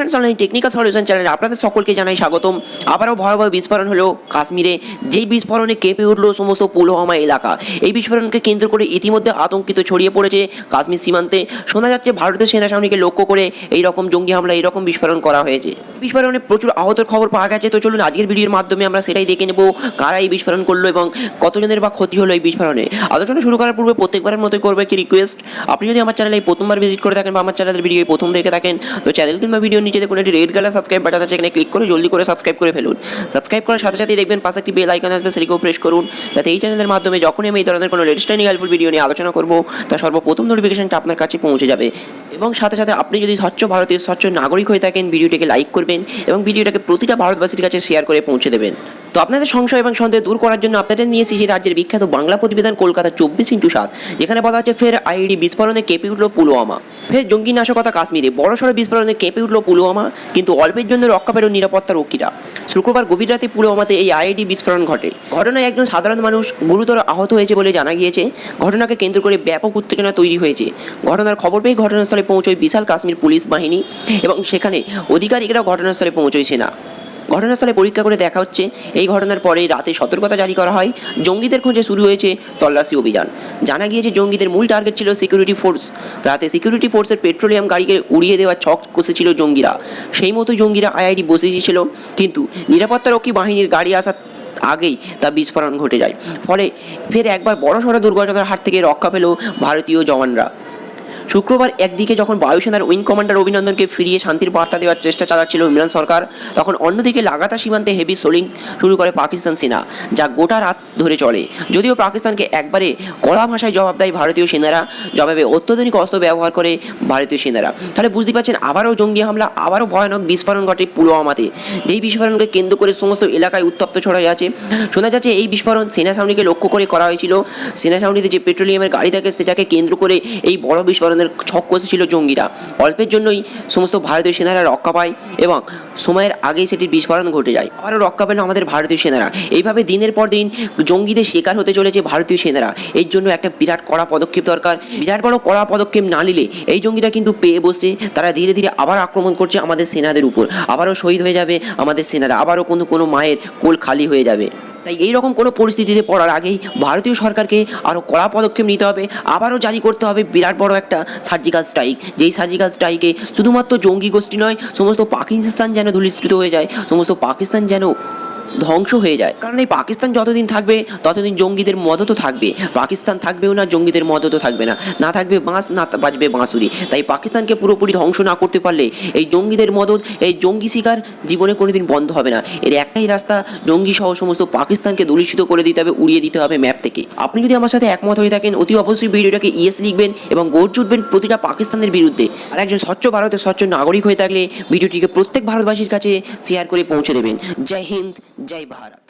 Friends online technical solution চ্যানেলে আপনাদের সকলকে জানাই স্বাগতম। আবারও ভয়াবহ বিস্ফোরণ হলো কাশ্মীরে। যেই বিস্ফোরণে কেঁপে উঠল সমস্ত পুলওয়ামা এলাকা, এই বিস্ফোরণকে কেন্দ্র করে ইতিমধ্যে আতঙ্কিত ছড়িয়ে পড়েছে কাশ্মীর সীমান্তে। শোনা যাচ্ছে ভারতীয় সেনা সামনেকে লক্ষ্য করে এই রকম জঙ্গি হামলা, এই রকম বিস্ফোরণ করা হয়েছে। বিস্ফোরণে প্রচুর আহতের খবর পাওয়া গেছে। তো চলুন আজকের ভিডিওর মাধ্যমে আমরা সেটাই দেখে নেব কারা এই বিস্ফোরণ করল এবং কতজনের বা ক্ষতি হলো এই বিস্ফোরণে। আলোচনা শুরু করার পূর্বে প্রত্যেকবারের মতোই করবে কি রিকোয়েস্ট আপনি যদি আমার চ্যানেলে প্রথমবার ভিজিট করে থাকেন বা আমার চ্যানেলের ভিডিও প্রথম দেখে থাকেন, তো চ্যানেল কিংবা ভিডিও নিচে দেখুন একটি রেড কালার সাবস্ক্রাইব বাটন আছে, এখানে ক্লিক করে জলদি করে সাবস্ক্রাইব করে ফেলুন। সাবস্ক্রাইব করার সাথে সাথেই দেখবেন পাশে একটি বেল আইকন আসবে, সেটিকেও প্রেস করুন। যাতে এই চ্যানেলের মাধ্যমে যখনই আমি এই ধরনের কোনো লেটেস্ট ট্রেনিং হেল্পফুল ভিডিও নিয়ে আলোচনা করব তা সর্বপ্রথম নোটিফিকেশনটা আপনার কাছে পৌঁছে যাবে। এবং সাথে সাথে আপনি যদি স্বচ্ছ ভারতীয়, স্বচ্ছ নাগরিক হয়ে থাকেন, ভিডিওটিকে লাইক করবেন এবং ভিডিওটাকে প্রতিটা ভারতবাসীর কাছে শেয়ার করে পৌঁছে দেবেন। তো আপনাদের সংশয় এবং সন্দেহ দূর করার জন্য আপনাদের নিয়ে এসেছি রাজ্যের বিখ্যাত বাংলা প্রতিবেদন কলকাতা চব্বিশ ইন্টু সাত, যেখানে বলা হচ্ছে, ফের আইডি বিস্ফোরণে কেঁপে উঠল পুলওয়ামা। ফের জঙ্গি নাশকতা কাশ্মীরে বড়সড় বিস্ফোরণে কেঁপে উঠল পুলওয়ামা, কিন্তু অল্পের জন্য রক্ষা পেল নিরাপত্তা রক্ষীরা শুক্রবার গভীর রাতে পুলওয়ামাতে এই আইডি বিস্ফোরণ ঘটে। ঘটনায় একজন সাধারণ মানুষ গুরুতর আহত হয়েছে বলে জানা গিয়েছে। ঘটনাকে কেন্দ্র করে ব্যাপক উত্তেজনা তৈরি হয়েছে। ঘটনার খবর পেয়ে ঘটনাস্থলে পৌঁছয় বিশাল কাশ্মীর পুলিশ বাহিনী এবং সেখানে অধিকারিকরা ঘটনাস্থলে পৌঁছয় সেনা ঘটনাস্থলে পরীক্ষা করে দেখা হচ্ছে, এই ঘটনার পরে রাতে সতর্কতা জারি করা হয়। জঙ্গিদের খোঁজে শুরু হয়েছে তল্লাশি অভিযান। জানা গিয়েছে জঙ্গিদের মূল টার্গেট ছিল সিকিউরিটি ফোর্স রাতে সিকিউরিটি ফোর্সের পেট্রোলিয়াম গাড়িকে উড়িয়ে দেওয়ার ছক কষেছিল জঙ্গিরা। সেই মতো জঙ্গিরা আইআইডি বসেছিল কিন্তু নিরাপত্তারক্ষী বাহিনীর গাড়ি আসার আগেই তা বিস্ফোরণ ঘটে যায়। ফলে ফের একবার বড় সড়ো দুর্ঘটনার হাত থেকে রক্ষা পেল ভারতীয় জওয়ানরা। শুক্রবার একদিকে যখন বায়ুসেনার উইং কমান্ডার অভিনন্দনকে ফিরিয়ে শান্তির বার্তা দেওয়ার চেষ্টা চালাচ্ছিল ইমরান সরকার, তখন অন্যদিকে লাগাতার সীমান্তে হেভি সোলিং শুরু করে পাকিস্তান সেনা, যা গোটা রাত ধরে চলে। যদিও পাকিস্তানকে একবারে কড়া ভাষায় জবাব দেয় ভারতীয় সেনারা, জবাবে অত্যাধুনিক অস্ত্র ব্যবহার করে ভারতীয় সেনারা। তাহলে বুঝতে পারছেন, আবারও জঙ্গি হামলা, আবারও ভয়ানক বিস্ফোরণ ঘটে পুলওয়ামাতে। যেই বিস্ফোরণকে কেন্দ্র করে সমস্ত এলাকায় উত্তপ্ত ছড়াই আছে, শোনা যাচ্ছে এই বিস্ফোরণ সেনা ছাউনিকে লক্ষ্য করে করা হয়েছিল। সেনা ছাউনিতে যে পেট্রোলিয়ামের গাড়ি থাকে, সেটাকে কেন্দ্র করে এই বড় বিস্ফোরণের ছক কষেছিল জঙ্গিরা। অল্পের জন্যই সমস্ত ভারতীয় সেনারা রক্ষা পায় এবং সময়ের আগেই সেটির বিস্ফোরণ ঘটে যায়। আবারও রক্ষা পেল আমাদের ভারতীয় সেনারা। এইভাবে দিনের পর দিন জঙ্গিদের শিকার হতে চলেছে ভারতীয় সেনারা। এর জন্য একটা বিরাট কড়া পদক্ষেপ দরকার। বিরাট বড় কড়া পদক্ষেপ না নিলে এই জঙ্গিরা কিন্তু পেয়ে বসছে। তারা ধীরে ধীরে আবার আক্রমণ করছে আমাদের সেনাদের উপর। আবারও শহীদ হয়ে যাবে আমাদের সেনারা। আবারও কোনো কোনো মায়ের কোল খালি হয়ে যাবে। তাই এই রকম কোনো পরিস্থিতিতে পড়ার আগেই ভারতীয় সরকারকে আরও কড়া পদক্ষেপ নিতে হবে, আবারও জারি করতে হবে বিরাট বড় একটা সার্জিক্যাল স্ট্রাইক যেই সার্জিক্যাল স্ট্রাইকে শুধুমাত্র জঙ্গি গোষ্ঠী নয়, সমস্ত পাকিস্তান যেন ধূলিস্কৃত হয়ে যায়, সমস্ত পাকিস্তান যেন ধ্বংস হয়ে যায়। কারণ এই পাকিস্তান যতদিন থাকবে, ততদিন জঙ্গিদের মদতও থাকবে। পাকিস্তান থাকবেও না, জঙ্গিদের মদতও থাকবে না। না থাকবে বাঁশ, না বাজবে বাঁশুরি। তাই পাকিস্তানকে পুরোপুরি ধ্বংস না করতে পারলে এই জঙ্গিদের মদত, এই জঙ্গি শিকার জীবনে কোনোদিন বন্ধ হবে না। এর একটাই রাস্তা জঙ্গি সহ সমস্ত পাকিস্তানকে দূষিত করে দিতে হবে, উড়িয়ে দিতে হবে ম্যাপ থেকে। আপনি যদি আমার সাথে একমত হয়ে থাকেন, অতি অবশ্যই ভিডিওটাকে ইয়েস লিখবেন এবং গড় উঠবেন প্রতিটা পাকিস্তানের বিরুদ্ধে। আর একজন স্বচ্ছ ভারতের স্বচ্ছ নাগরিক হয়ে থাকলে ভিডিওটিকে প্রত্যেক ভারতবাসীর কাছে শেয়ার করে পৌঁছে দেবেন। জয় হিন্দ জয় ভারত